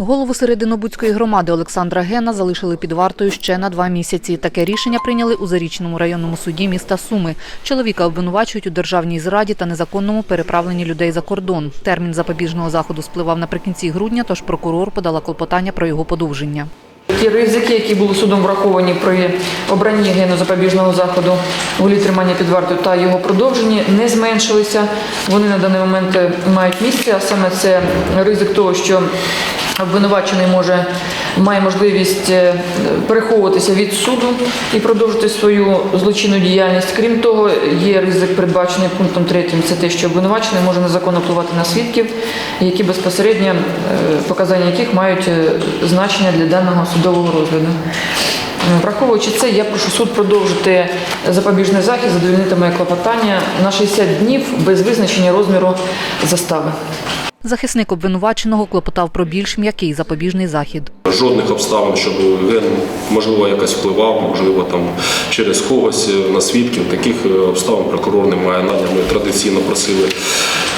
Голову Серединобудської громади Олександра Гена залишили під вартою ще на два місяці. Таке рішення прийняли у Зарічному районному суді міста Суми. Чоловіка обвинувачують у державній зраді та незаконному переправленні людей за кордон. Термін запобіжного заходу спливав наприкінці грудня, тож прокурор подала клопотання про його подовження. Ті ризики, які були судом враховані при обранні гену запобіжного заходу у голі тримання під вартою та його продовженні, не зменшилися. Вони на даний момент мають місце, а саме це ризик того, що обвинувачений може має можливість е, переховуватися від суду і продовжити свою злочинну діяльність. Крім того, є ризик, передбачений пунктом 3, це те, що обвинувачений може незаконно впливати на свідків, які безпосередньо е, показання яких мають е, значення для даного судового розгляду. Враховуючи це, я прошу суд продовжити запобіжний захід, задовольнити моє клопотання на 60 днів без визначення розміру застави. Захисник обвинуваченого клопотав про більш м'який запобіжний захід. Жодних обставин, щоб він можливо якось впливав, можливо, там через когось е, на свідків. Таких е, обставин прокурор не має. Надя ми традиційно просили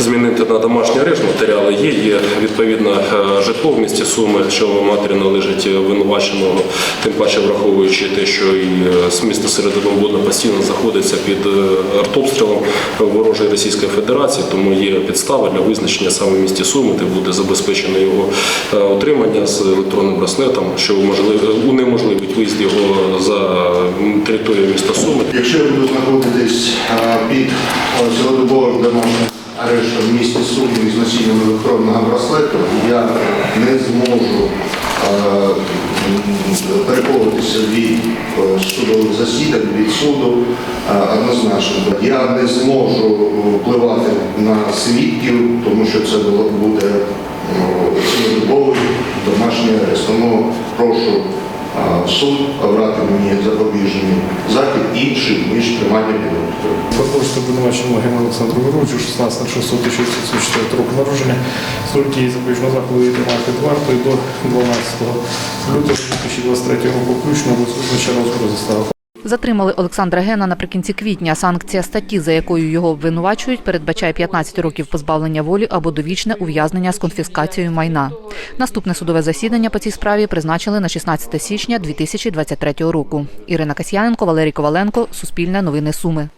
змінити на домашній арешт. Матеріали є. Є відповідно е, житло в місті Суми, що матері належить винуваченого, тим паче враховуючи те, що і е, з міста Серединобудна постійно знаходиться під е, артобстрілом ворожої Російської Федерації, тому є підстави для визначення саме в місті Суми, де буде забезпечено його отримання з електронним браслетом, що унеможливить виїзд його за територію міста Суми. Якщо я буду знаходитись під цілодобовим домашнім арештом в місті Суми з носінням електронного браслету, я не зможу а, переховуватися від е, судових засідань, від суду однозначно. Я не зможу впливати на свідків, тому що це буде цілодобовий домашній арешт. Тому прошу суд обрати мені запобіжний захід інший, ніж тримання під вартою. Пропозиція обвинуваченому Гену Олександру Григоровичу 16 6 року народження. Срок дії запобіжного заходу і тримає під до 12 лютого 2023 року включно без визначення розміру застави. Затримали Олександра Гена наприкінці квітня. Санкція статті, за якою його обвинувачують, передбачає 15 років позбавлення волі або довічне ув'язнення з конфіскацією майна. Наступне судове засідання по цій справі призначили на 16 січня 2023 року. Ірина Касьяненко, Валерій Коваленко, Суспільне новини Суми.